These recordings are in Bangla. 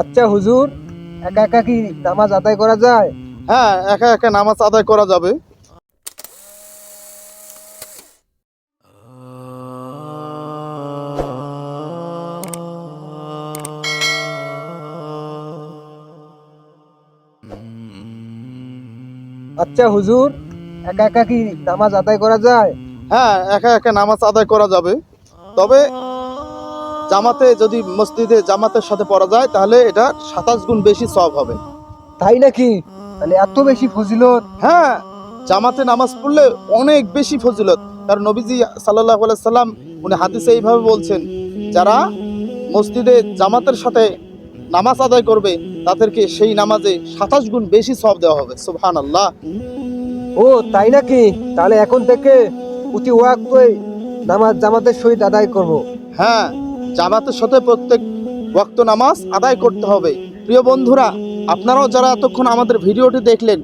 আচ্ছা হুজুর একা একা কি নামাজ আদায় করা যায়? হ্যাঁ একা একা নামাজ আদায় করা যাবে। আচ্ছা হুজুর একা একা কি নামাজ আদায় করা যায়? হ্যাঁ একা একা নামাজ আদায় করা যাবে। তবে জামাতে যদি মসজিদে জামাতের সাথে পড়া যায় তাহলে এটা সাতাশ গুণ বেশি সব হবে। তাই নাকি? তাহলে এত বেশি ফজিলত? হ্যাঁ জামাতে নামাজ পড়লে অনেক বেশি ফজিলত। কারণ নবীজি সাল্লাহ সাল্লাম উনি হাদিসে এইভাবে বলছেন যারা মসজিদে জামাতের সাথে নামাজ আদায় করবে তাদেরকে সেই নামাজে সাতাশ গুণ বেশি সব দেওয়া হবে। সুবহান আল্লাহ ও তাই নাকি? তাহলে এখন থেকে প্রতি ওয়াক্তই নামাজ জামাতের সহিত আদায় করব। হ্যাঁ জামাতের সাথে প্রত্যেক ওয়াক্ত নামাজ আদায় করতে হবে। প্রিয় বন্ধুরা, আপনারাও যারা এতক্ষণ আমাদের ভিডিওটি দেখলেন,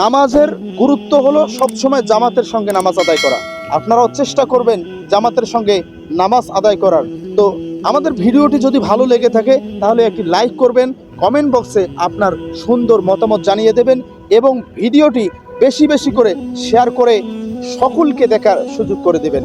নামাজের গুরুত্ব হলো সবসময় জামাতের সঙ্গে নামাজ আদায় করা। আপনারাও চেষ্টা করবেন জামাতের সঙ্গে নামাজ আদায় করার। তো আমাদের ভিডিওটি যদি ভালো লেগে থাকে, তাহলে একটি লাইক করবেন, কমেন্ট বক্সে আপনার সুন্দর মতামত জানিয়ে দেবেন এবং ভিডিওটি বেশি বেশি করে শেয়ার করে সকলকে দেখার সুযোগ করে দেবেন।